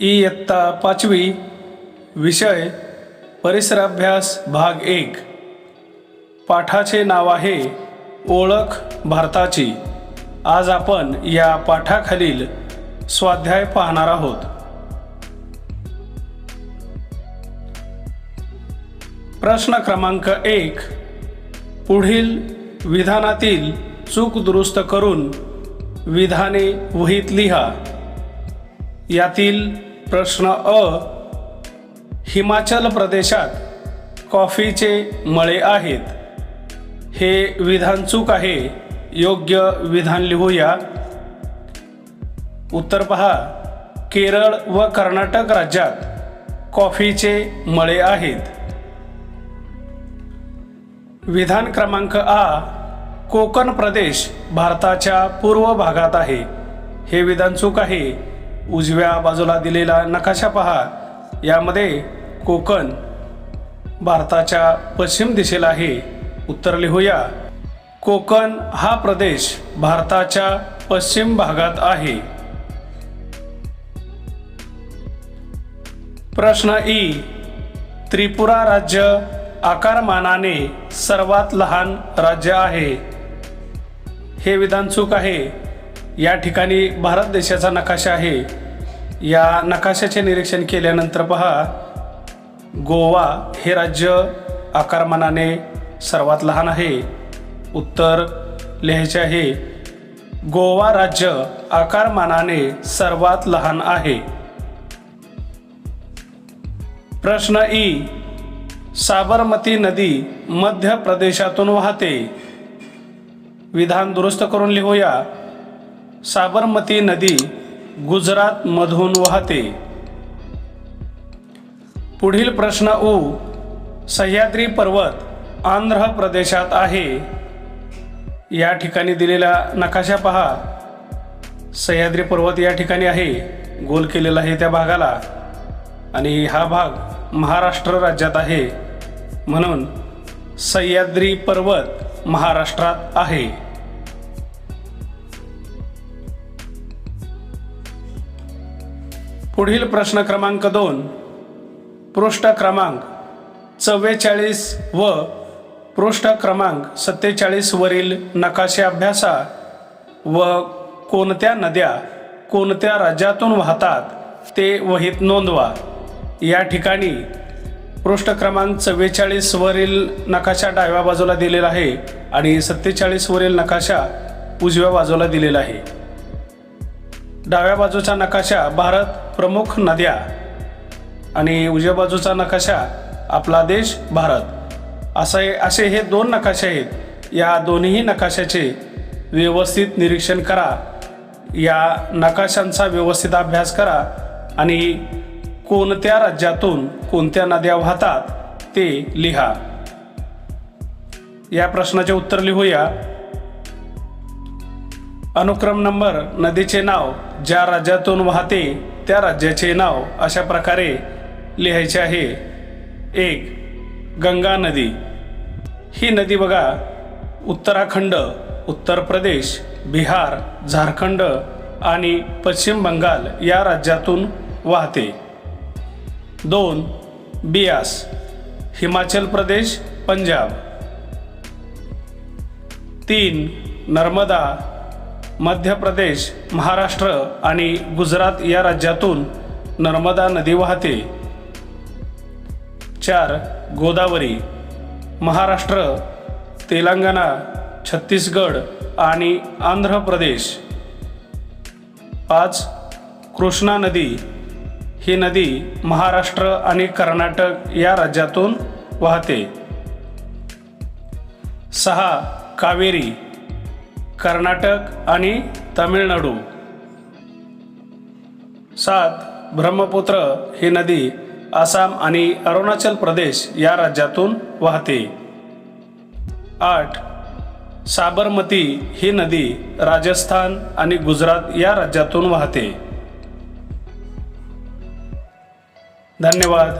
इयत्ता पाचवी विषय परिसराभ्यास भाग एक. पाठाचे नाव आहे ओळख भारताची. आज आपण या पाठाखालील स्वाध्याय पाहणार आहोत. प्रश्न क्रमांक एक पुढील विधानातील चूक दुरुस्त करून विधाने वहीत लिहा. यातील प्रश्न अ हिमाचल प्रदेशात कॉफीचे मळे आहेत. हे विधान चूक आहे योग्य विधान लिहूया. उत्तर पहा केरळ व कर्नाटक राज्यात कॉफीचे मळे आहेत. विधान क्रमांक आ कोकण प्रदेश भारताच्या पूर्व भागात आहे. हे विधान चूक आहे. उजव्या बाजूला दिलेला नकाशा पहा. यामध्ये कोकण भारताच्या पश्चिम दिशेला आहे. उत्तर लिहूया. कोकण हा प्रदेश भारताच्या पश्चिम भागात आहे. प्रश्न ई त्रिपुरा राज्य आकारमानाने सर्वात लहान राज्य आहे. हे विधान चूक आहे. या ठिकाणी भारत देशाचा नकाशा आहे. या नकाशाचे निरीक्षण केल्यानंतर पहा गोवा हे राज्य आकारमानाने सर्वात लहान आहे. उत्तर लिहायचे आहे गोवा राज्य आकारमानाने सर्वात लहान आहे. प्रश्न ई साबरमती नदी मध्य प्रदेशातून वाहते. विधान दुरुस्त करून लिहूया. साबरमती नदी गुजरात मधून वाहते. पुढील प्रश्न उ. सह्याद्री पर्वत आंध्र प्रदेशात आहे. या ठिकाणी दिलेला नकाशा पहा. सह्याद्री पर्वत या ठिकाणी आहे. गोल केलेला आहे त्या भागाला. आणि हा भाग महाराष्ट्र राज्यात आहे. म्हणून सह्याद्री पर्वत महाराष्ट्रात आहे. पुढील प्रश्न क्रमांक दोन पृष्ठ क्रमांक चव्वेचाळीस व पृष्ठ क्रमांक सत्तेचाळीसवरील नकाशे अभ्यासा व कोणत्या नद्या कोणत्या राज्यातून वाहतात ते वहीत नोंदवा. या ठिकाणी पृष्ठ क्रमांक चव्वेचाळीस वरील नकाशा डाव्या बाजूला दिलेला आहे आणि सत्तेचाळीस वरील नकाशा उजव्या बाजूला दिलेला आहे. डाव्या बाजूचा नकाशा भारत प्रमुख नद्या आणि उजव्या बाजूचा नकाशा आपला देश भारत. असे असे हे दोन नकाशे आहेत. या दोन्ही नकाशाचे व्यवस्थित निरीक्षण करा. या नकाशांचा व्यवस्थित अभ्यास करा आणि कोणत्या राज्यातून कोणत्या नद्या वाहतात ते लिहा. या प्रश्नाचे उत्तर लिहूया. अनुक्रम नंबर नदीचे नाव ज्या राज्यातून वाहते त्या राज्याचे नाव अशा प्रकारे लिहायचे आहे. एक गंगा नदी. ही नदी बघा उत्तराखंड उत्तर प्रदेश बिहार झारखंड आणि पश्चिम बंगाल या राज्यातून वाहते. दोन बियास हिमाचल प्रदेश पंजाब. तीन नर्मदा मध्य प्रदेश महाराष्ट्र आणि गुजरात या राज्यातून नर्मदा नदी वाहते. चार गोदावरी महाराष्ट्र तेलंगणा छत्तीसगड आणि आंध्र प्रदेश. पाच कृष्णा नदी ही नदी महाराष्ट्र आणि कर्नाटक या राज्यातून वाहते. सहा कावेरी कर्नाटक आणि तमिळनाडू. सात ब्रह्मपुत्र ही नदी आसाम आणि अरुणाचल प्रदेश या राज्यातून वाहते. आठ साबरमती ही नदी राजस्थान आणि गुजरात या राज्यातून वाहते. धन्यवाद.